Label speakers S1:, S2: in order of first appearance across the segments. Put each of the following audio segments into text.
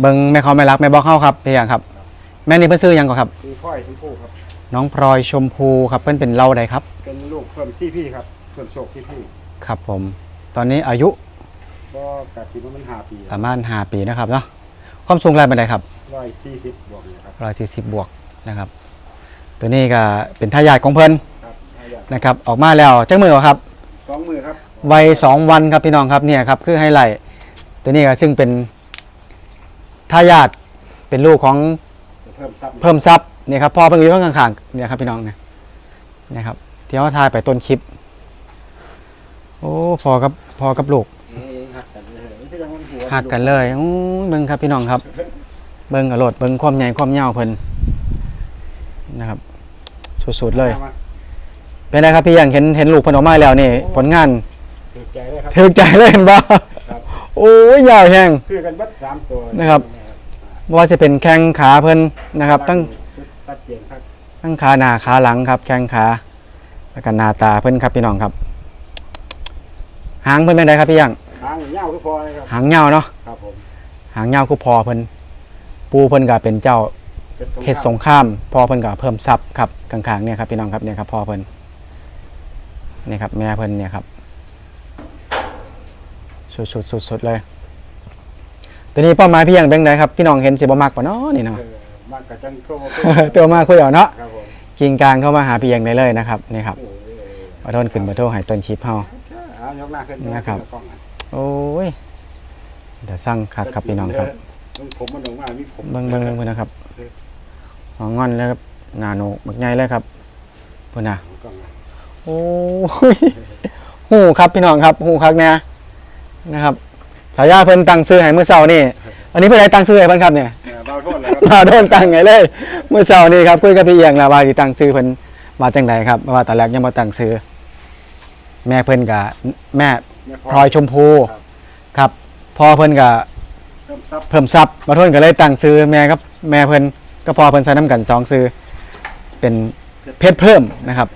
S1: เบิ่งแม่เขาไม่รักแม่บอกเข้าครับพี่อย่างครับ แม่นี่เพิ่นซื้อหยังก่อนครับ
S2: คือค่อยทั้งคู่ครับ
S1: น้องพลอยชมพูครับเพิ่นเป็นเล่าใดครับ
S2: เป็นลูกเพิ่มซี่พี่ครับเพิ่มโชคซี่พี่
S1: ครับผม ตอนนี้อายุ
S2: ก็กัดที่ว่ามันหาปี
S1: ประมาณ5ปีนะครับเนาะความสูงไรเป็นไดครับ
S2: ร้อยสี่สิบบวกเนี่ยครับ
S1: ร้อยสี่สิบบวกนะครับ ตัวนี้ก็เป็นทายาทของเพิ่น
S2: ครับถ้าอยาก
S1: นะครับ ออกมาแล้วจักมือวะครับ
S2: สองมือครับ
S1: วัยสองวันครับพี่น้องครับเนี่ยครับคือไฮไลท์ตัวนี้ก็ซึ่งเป็น ทายาทเป็นลูกของ
S2: เพิ่มซับ
S1: เพิ่มทรัพย์เนี่ยครับพ่อเพิ่งอยู่ข้างๆเนี่ยครับพี่น้องเนี่ยนะครับที่เขาทายไปต้นคลิป โอ้พอกับพอกับลูก
S2: นี่หักกันเลยไม่ใช่ยังมันหัว
S1: หักกันเลยอู้เบิ่งครับพี่น้องครับ เบิ่งกระโดดเบิ่งความใหญ่ความยาวเพิ่นนะครับ สุดๆเลย
S2: อามา
S1: เป็นไงครับพี่ยังเห็นเห็นลูกเพิ่นออกมาแล้วนี่ผลงาน
S2: ถูกใจเลยครับ
S1: ถึกใจเลยเห็นบ่
S2: ครับ
S1: โอ้ยยาวแฮง
S2: คือกันเบัดสามตัว
S1: นะครับ บ่ว่าจะเป็นแข้งขาเพิ่นนะครับ ตั้ง
S2: ตัดเจียนครับ
S1: ทั้งขาหน้าขาหลังครับ แข้งขาแล้วก็หน้าตาเพิ่นครับพี่น้องครับ หางเพิ่นเป็นไงครับพี่ยัง
S2: หางเงาก็พอเลยครับ
S1: หางยาวเนาะ
S2: ครับผม
S1: หางยาวคือพอเพิ่นปูเพิ่นก็เป็นเจ้าเพชรสงครามพอเพิ่นก็เพิ่มทรัพย์ครับข้างๆเนี่ยครับพี่น้องครับเนี่ยครับพอเพิ่นนี่ครับแม่เพิ่นเนี่ยครับสุดๆสุดๆเลย ตัวนี้เป้าหมายพี่ยังเป็นไงครับพี่น้องเห็นสิบ่มักปะเนาะนี่
S2: เอ
S1: เนาะ
S2: อมากกับจังโค
S1: ตัวมาคุยเอาเนาะ
S2: ครับผม
S1: กิงกลางเข้ามาหาพี่ยังได้เลยนะครับนี่ครับ
S2: โอ้ย
S1: ขอโทษขึ้นมาโทษให้ต้นชิปเฮา
S2: เอายกหน้าขึ้น
S1: นะครับ
S2: กล้องอะ
S1: โอ้ยเดี๋ยวสร้างคักครับพี่น้องครับ
S2: ต้องผมมันลงมามีผม
S1: เบิ่งเบิ่งเบิ่งเบิ่งนะครับหัวงอนเลยครับหนาโหนกบักใหญ่เลยครับเพิ่นน่ะ
S2: กล้องอะ
S1: โอ้ยหูครับพี่น้องครับหูคักเนี่ยนะครับ สายาเพิ่นตั้งซื้อให้มื้อเช้านี่อันนี้เพิ่นได้ตั้งซื้อให้เพิ่นครับเนี่ย
S2: เออเบาโทษเลยครับ
S1: มาโดนตั้งไงเลยมื้อเช้านี่ครับคุยกับพี่เอียงแล้วว่าสิตั้งซื้อเพิ่นมาจังไดครับว่าตอนแรกยังบ่ตั้งซื้อแม่เพิ่นกับแม่
S2: เนี่ย
S1: พลอยชมพู
S2: ครับ
S1: ครับพ่อเพิ่นกับ
S2: เพิ่มซับ
S1: เพิ่มทรัพย์มาทนก็เลยตั้งซื้อแม่ครับแม่เพิ่นก็พ่อเพิ่นใส่น้ำกันสองซื้อเป็นเพชรเพิ่มนะครับ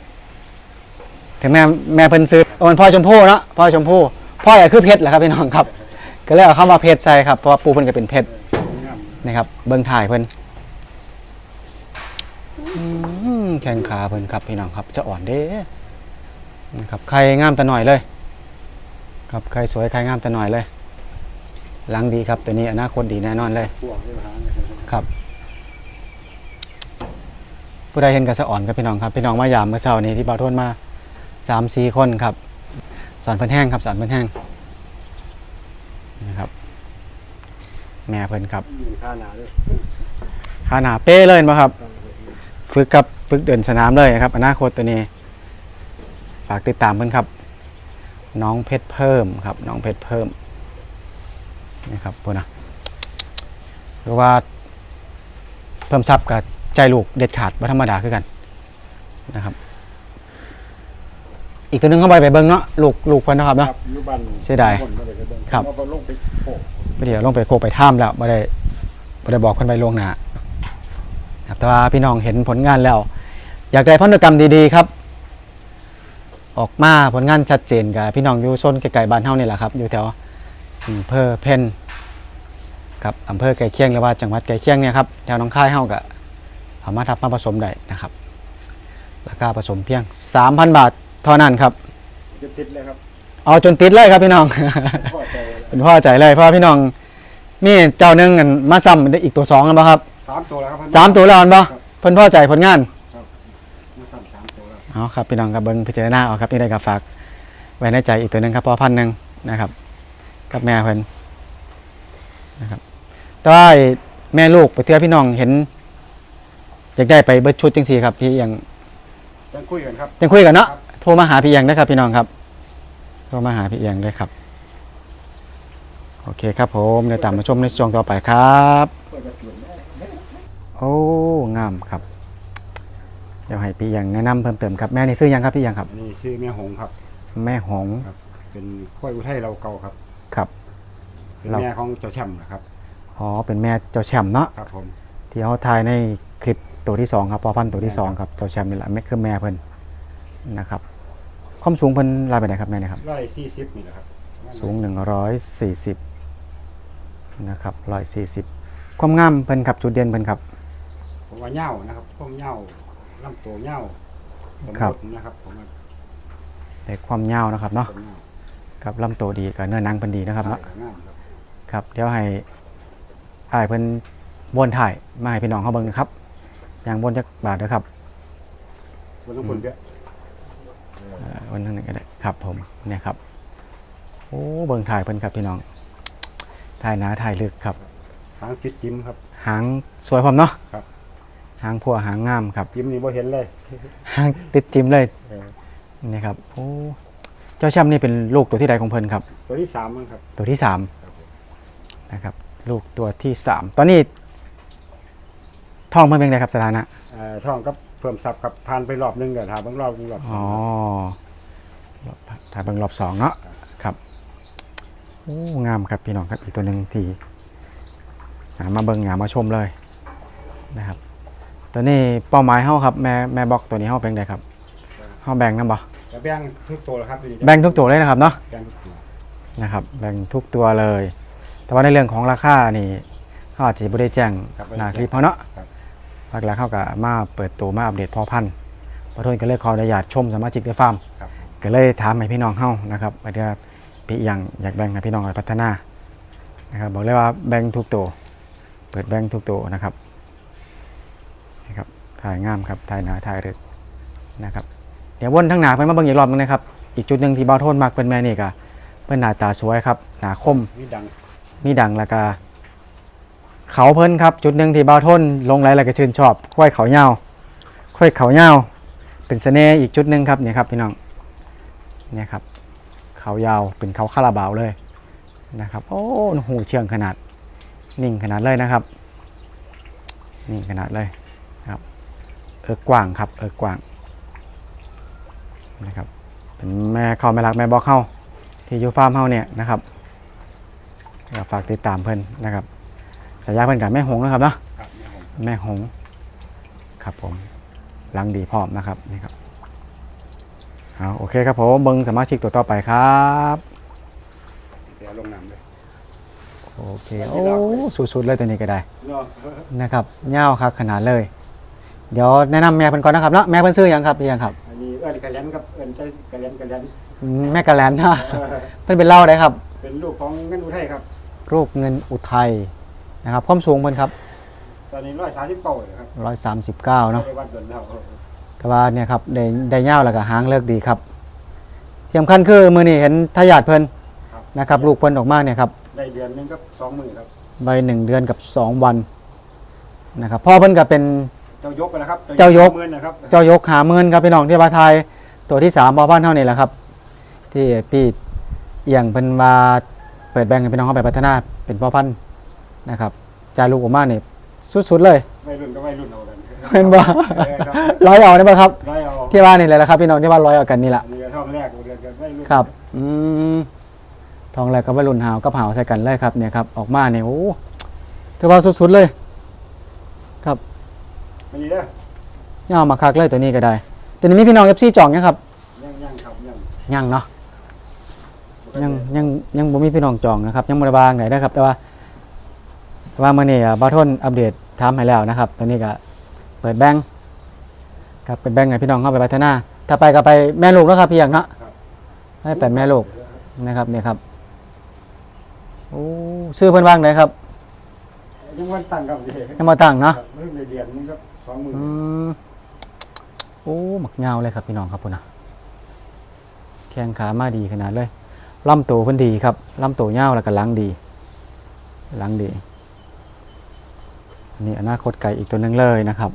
S1: ถึงแม่แม่เพิ่นซื้อโอ้มันพ่อชมพู่เนาะพ่อชมพู่พ่ออยากคือเพชรแหละครับพี่น้องครับ ก็เลยเอาเข้ามาเพชรใส่ครับเพราะว่าปูเพิ่นก็เป็นเพชรนะครับ เบิ่งถ่ายเพิ่นอืมแข้งขาเพิ่นครับพี่น้องครับจะอ่อนเด้นะครับใครงามแต่หน่อยเลย ครับใครสวยใครงามแต่หน่อยเลยหลังดีครับตัวนี้อนาคตดีแน่นอนเลยครับผู้ใดเห็นกระสะอ่อนครับพี่น้องครับพี่น้องมายามเมื่อเช้านี้ที่บ่าวทนมาสามสี่คนครับ สอนเพิ่นแห้งครับสอนเพิ่นแห้งนะครับ แม่เพิ่นครับ
S2: ยืนข้าหนาด้วย
S1: ขาหนาเป้เลยมาครับ ฝึกกับฝึกเดินสนามเลยนะครับ อนาคตตัวนี้ ฝากติดตามเพิ่นครับ น้องเพชรเพิ่มครับ น้องเพชรเพิ่มนี่ครับพวกนะหรือว่าเพิ่มทรัพย์กับใจลูกเด็ดขาดว่าธรรมดาคือกันนะครับ อีกตัวหนึงเข้าไปไปเบิ้งเนาะลูกลูกเพิ่นเนาะครับ
S2: ค
S1: เนาะ
S2: รับอยุบัน
S1: เสียดาย
S2: นบ่ได้ไปเง
S1: ครับ
S2: เอาไปลงไปโปะ
S1: ไปเดี๋ยวลงไปโคกไปถ้ำแล้วไม่ได้ไม่ได้บอกคนไปล่วงหน้าครับแต่ว่าพี่น้องเห็นผลงานแล้ว อยากได้พันธุกรรมดีๆครับ ออกมาผลงานชัดเจนกับพี่น้องอยู่โซนไกลๆบ้านเฮานี่แหละครับ อยู่แถวอำเภอเพ่นครับอำเภอใกล้เคียงหรือว่าจังหวัดใกล้เคียงเนี่ยครับแถวหน้องค่ายเฮาก็สามารถทับมาผสมได้นะครับ ราคาผสมเพียง 3,000 บาทเท่านั้นครับ
S2: จะติดเลยครับ
S1: เอาจนติดเลยครับพี่น้อง
S2: พ่อใจ เลย
S1: เป็นพ่อใจเลยเพราะว่าพี่น้องมีเจ้าหนึงกันมาซ้ำได้อีกตัวสองกันปะครับ
S2: สามตัวแล้วครับ
S1: สามตัวแล้วอันปะเพิ่นพ่อใจผลงาน
S2: มาสั่นสามตัวแล้ว
S1: เอาครับพี่น้องกับเบิ้งพิจารณาเอาครับนี่ได้กับฝากไว้ในใจอีกตัวหนึงครับพอพันหนึ่งนะครับ กับแม่เพิ่นนะครับแต่ว่าไอ้แม่ลูกไปเทื่อพี่น้องเห็นอยากได้ไปเบิดชุดจังสี่ครับพี่ยัง
S2: จะคุยกันครับ
S1: ยังคุยกันเนาะ
S2: ครับ
S1: โทรมาหาพี่ยังนะครับพี่น้องครับโทรมาหาพี่ยังเลยครับ โอเคครับผมเดี๋ยวตามมาชมในช่วงต่อไปครับ
S2: คุยกันเปลี่ยนได้
S1: โอ้งามครับ เดี๋ยวให้พี่ยังแนะนำเพิ่มเติมครับแม่นี่ซื้อยังครับพี่ยังครับ
S2: อันนี้ชื่อแม่หงครับ
S1: แม่หงส์
S2: เป็นข้อยอุทัยเราเก่าครับ
S1: ครับ
S2: เป็น
S1: เรา
S2: แม่ของเจ้าแชมป์นะครับ
S1: อ๋อเป็นแม่เจ้าแชมป์เนาะ
S2: ครับผม
S1: ที่เขาถ่ายในคลิปตัวที่สองครับพอพันธุ์ตัวที่สองครับเจ้าแชมป์นี่แหละแม่คือแม่เพิ่นนะครับความสูงเพิ่นลายไปไหนครับแม่เนี่ยครับ
S2: ร้อยสี่สิบนี่แหละครับ
S1: สูง 140 นะครับ140ความงามเพิ่นครับจุดเด่นเพิ่นครับ
S2: ผมว่าเหย้านะครับพวกเหย้าลำตัวเหย้าสม
S1: ครับ
S2: บูรณ์นะครับผมว่า
S1: แต่ความยาวนะครับเนาะ
S2: เป็นเหย้า
S1: ครับลำตัวดีกับเนื้อหนังเพิ่นดีนะครับเนาะ
S2: ใช่งามครับ
S1: ครับเดี๋ยวให้อ้ายเพิ่นวนถ่ายมาให้พี่น้องเขาเบิ่งนะครับอย่างบนจักบาทเด้อครับ
S2: บนต้องคนเยอะ
S1: เอ่อวันนั้นก็ได้ครับผมเนี่ยครับโอ้เบิ่งถ่ายเพิ่นครับพี่น้อง ถ่ายหนาถ่ายลึกครับ
S2: หางปิดจิ้มครับ
S1: หางสวยพร้อมเนาะ
S2: ครับ
S1: หางพัวหางงามครับ
S2: จิ้มนี่บ่เห็นเลย
S1: หางติดจิ้มเลย
S2: เออ
S1: นี่ครับโอ้เจ้าแชมป์นี่เป็นลูกตัวที่ใดของเพิ่นครับ
S2: ตัวที่สามมั้งครับ
S1: ตัวที่สาม
S2: ครับผม
S1: นะครับ ลูกตัวที่สามตอนนี้ท้องเพิ่นเป็นไงครับสถานะ
S2: เอ่อช่องกับเพิ่มซับครับผ่านไปรอบหนึงเดี๋ยวถามเบางรอบหนึงรอบส
S1: อ๋
S2: อ
S1: องรอบถ่ายเบิ่งรอบสองเนาะครับ โอ้งามครับพี่น้องครับอีกตัวหนึ่งที่หามาเบิ่งหามาชมเลยนะครับตัวนี้เป้าหมายเฮาครับแม่แม่บอกตัวนี้เฮาเป็นไงครับเฮาแบ่งนำบ่
S2: จะแบ่งทุกตัวแล้วครับทีนี้
S1: แบ่งทุกตัวเลยนะครับเนาะ
S2: แบ่งทุกตัว
S1: นะครับแบ่งทุกตัวเลย แต่ว่าในเรื่องของราคานี่เขาอาจจะบ่ได้แจ้ง
S2: ครับ
S1: หน้าคลิปเขาเนาะ
S2: ครับ
S1: หลักๆเขาก็มาเปิดตัวมาอัปเดตพอพันธุ์ประทุนก็เลยขออนุญาตชมสมาชิกในฟาร์ม
S2: ครับ
S1: ก็เลยถามให้พี่น้องเฮานะครับว่าเดี๋ยว พี่เอียงอยากแบ่งให้พี่น้องไปพัฒนานะครับบอกเลยว่าแบ่งทุกตัวเปิดแบ่งทุกตัวนะครับนะครับถ่ายงามครับถ่ายหนาถ่ายรึกนะครับเดี๋ยววนทั้งหนาเพิ่นมาเบิ่งอีกรอบนึงนะครับ อีกจุดหนึ่งที่เบาโทนมากเป็นแม่นี่ก็เพิ่นหน้าตาสวยครับหน้าคม
S2: มีดัง
S1: มีดังแล้วก็เขาเพิ่นครับจุดหนึ่งที่เบาโทนลงไหลแล้วก็ชื่นชอบค่อยเขาเงาวค่อยเขาเงาวเป็นเสน่ห์อีกจุดหนึ่งครับเนี่ยครับพี่น้องเนี่ยครับ เขายาวเป็นเขาคาราบาวเลยนะครับ โอ้หูเชื่องขนาด นิ่งขนาดเลยนะครับ นิ่งขนาดเลยนะครับ เออกว้างครับ เออกว้างนะครับ เป็นแม่เข้าแม่รักแม่บอกเข้า ที่อยู่ฟาร์มเฮาเนี่ยนะครับก็ฝากติดตามเพิ่นนะครับสายาเพิ่นกับแม่หงส์นะครับเนาะ
S2: ครับเนี่ยผม
S1: แม่หงส์ครับผมลังดีพร้อมนะครับนี่ครับ เอาโอเคครับผมเบิงสมาชิกตัวต่อไปครับ
S2: เดี๋ยวลงน้ำเลย
S1: โอเคโอ้สุดๆเลยตัวนี้ก็ได้
S2: เนาะ
S1: นะครับเง่าวครับขนาดเลย เดี๋ยวแนะนำแม่เพิ่นก่อนนะครับเนาะแม่เพิ่นซื้อหยังครับพี่ยังครับ
S2: อันนี้เอิ้นกระเลียนครับเอิ้นใจกระเลียนกระเลียน
S1: อืมแม่กะแลนนะ
S2: เออ
S1: เพิ่นเป็นเล่าได้ครับ
S2: เป็นลูกของเงินอุทัยครับ
S1: รูปเงินอุทัยนะครับความสูงเพิ่นครับ
S2: ตอนนี้ร้อยสามสิบเก้าเลยครับ
S1: 139เนาะ
S2: ในวันเดินเรา
S1: แต่ว่าเนี่ยครับได้ได้เง่าวแล้วก็หางเลิกดีครับที่สำคัญคือมื้อนี้เห็นทายาทเพิ่น
S2: ครับ
S1: นะครับ ลูกเพิ่นออกมาเนี่ยครับ
S2: ได้เดือนหนึงครับสองหมื่นครับ
S1: ใบหนึ่งเดือนกับ 2 วันนะครับพ่อเพิ่นก็เป็น
S2: เจ้ายกไปแล้วครับ
S1: เจ้ายก
S2: หมื่นนะครับ
S1: เจ้ายกหาเมินครับพี่น้องที่บาไทยตัวที่3บ่อบ้านเท่านี่แหละครับ ที่พี่เอียงเพิ่นว่าเปิดแบงค์ให้พี่น้องเข้าไปพัฒนาเป็นพ่อพันธุ์นะครับจ่ายลูกออกมานี่สุดๆเลย
S2: ไม่รุ่นก็ไม่รุ่นเอากัน
S1: เห็นบ่
S2: เออครับ
S1: ร้อยเอาได้บ่ครับ
S2: ร้อยเอา
S1: ที่ว่านี่แหละครับ พี่น้องที่ว่าร้อยเอากันนี่แหละ
S2: อันนี้ก็ท่องแรกเดือนกันไม่รุ่น
S1: ครับ อืมทองแรกกับวัยรุ่นหาวกับหาวใส่กันเลยครับเนี่ยครับออกมาเนี่ยโอ้ถือว่าสุดๆเลย ครับ
S2: อันนี้เด้อ
S1: ย่ามาคักเลยตัวนี้ก็ได้ตัวนี้มีพี่น้อง FC จองยังครับ
S2: ยังยังครับยัง
S1: ยังเนาะยังยังยังบ่มีพี่น้องจองนะครับ ยังบ่ได้วางไหนนะครับ แต่ว่าแต่ว่ามื้อนี้อะบ่าวทนอัปเดตถามให้แล้วนะครับ ตอนนี้ก็ เปิดแบงค์ครับเปิดแบงค์ให้พี่น้องเข้าไปพัฒนา ถ้าไปก็ไปแม่ลูกแล้วครับพี่อย่างเนาะให้ไปแม่ลูกนะครับเนี่ยครับโอ้ซื้อเพิ่นวางไหนครับ
S2: ยังวันตั้งครับเด็ก
S1: ยังมาตั้งเนาะ
S2: เริ่มในเดือนนี้ครับสองหมื่น
S1: อืมโอ้หมักยาวเลยครับพี่น้องครับพุ่นนะแข้งขามาดีขนาดเลยลำตัวเพิ่นดีครับลำตัวยาวแล้วก็หลังดีหลังดีอันนี่อนาคตไก่อีกตัวหนึงเลยนะครับ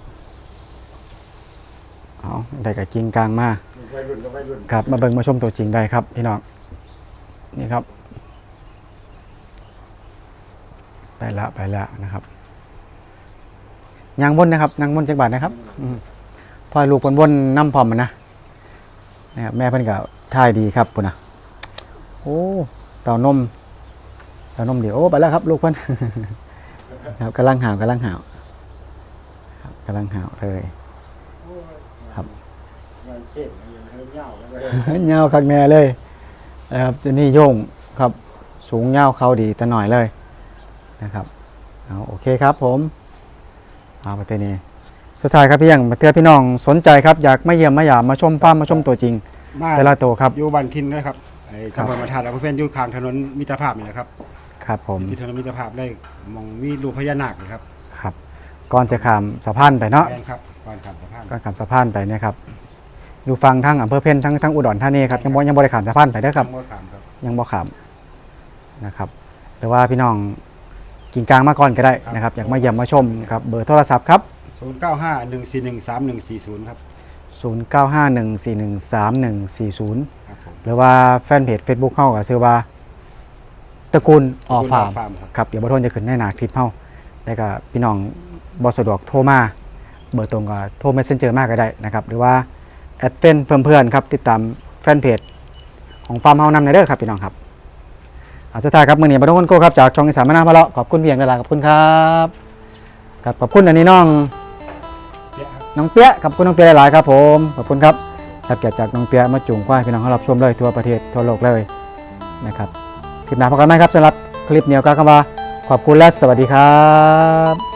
S1: เอาได้กับจริงกลางมา
S2: วัยรุ่นก็วัยรุ่น
S1: ครับมาเบิ่งมาชมตัวจริงได้ครับพี่น้องนี่ครับ ไปละไปละนะครับยางบนนะครับยางบนจักบาทนะครับอืมพอลูกบนบนน้ำพร้อมมันนะนะครับแม่เพิ่นก็ท่ายดีครับปุ่นนะโอ้เต่านมเต่านมเดี๋ยวโอ้ไปแล้วครับ ลูกเพิ่นครับกำลังหาวกำลังหาวครับกำลังหาวเลยครับ
S2: งานเก่งเงินเงาแล้วก็
S1: เงาวคักแม่เลยนะครับจะนี่โย่งครับสูงเงาวเขาดีแต่หน่อยเลยนะครับเอาโอเคครับผมเอาประเทศนี้สุดท้ายครับพี่ยังมาเตือนพี่น้องสนใจครับอยากมาเยี่ยมมาหยามมาชมฟาร์มมาชมตัวจริง
S2: มา
S1: แต่ละตัวครับ
S2: อยู่บ้านคินนะครับไอ้
S1: ครับ
S2: ตำบลมาทาดอำเภอเพียนอยู่ข้างถนนมิตรภาพนี่แหละครับ
S1: ครับผม
S2: ที่ถนนมิตรภาพได้มองมีรูปพญานาคเลยครับ
S1: ครับก่อนจะข้ามสะพานไปเนาะ
S2: แม่นครับก่อนขับสะพาน
S1: ก็ข้ามสะพานไปเนะครับ อยู่ฟังทั้งอำเภอเพ็ญทั้งทั้งอุดรธานีครับยังบ่ยังบ่ได้ข้ามสะพานไปเด้อครับ
S2: ทางบ่ขามครับ
S1: ยังบ่ข้ามนะครับ หรือว่าพี่น้องกินกลางมาก่อนก็ได้นะครับ อยากมาเยี่ยมมาชมครับเบอร์โทรศัพท์ครับ
S2: 0951413140 ครับ
S1: 0951413140
S2: ครับผม
S1: หรือว่าแฟนเพจ Facebook เฮาก็ชื่อว่าตระกูลออฟาร์ม
S2: ฟาร์มครับ
S1: ครับเดี๋ยวบ่ทนจะขึ้นในหน้าคลิปเฮาแล้วก็พี่น้องบ่สะดวกโทรมา เบอร์ตรงก็โทร Messenger มาก็ได้นะครับ หรือว่า แอดเฟนเพื่อนๆครับติดตามแฟนเพจของฟาร์มเฮานำในเด้อครับพี่น้องครับเอาสุดท้ายครับมื้อนี้บ่ต้องคนโก้ครับจากช่องอีสานมานาวมาเลาะขอบคุณเพียงเวลาขอบคุณครับครับขอบคุณอันนี้น้องน้องเปียะขอบคุณน้องเปียะหลายๆครับผมขอบคุณครับครับเกียรติจากน้องเปียะมาจุงควายพี่น้องเขารับชมเลยทั่วประเทศทั่วโลกเลยนะครับคลิปหน้าพบกันไหมครับสำหรับคลิปเหนียวกากำว่าขอบคุณและสวัสดีครับ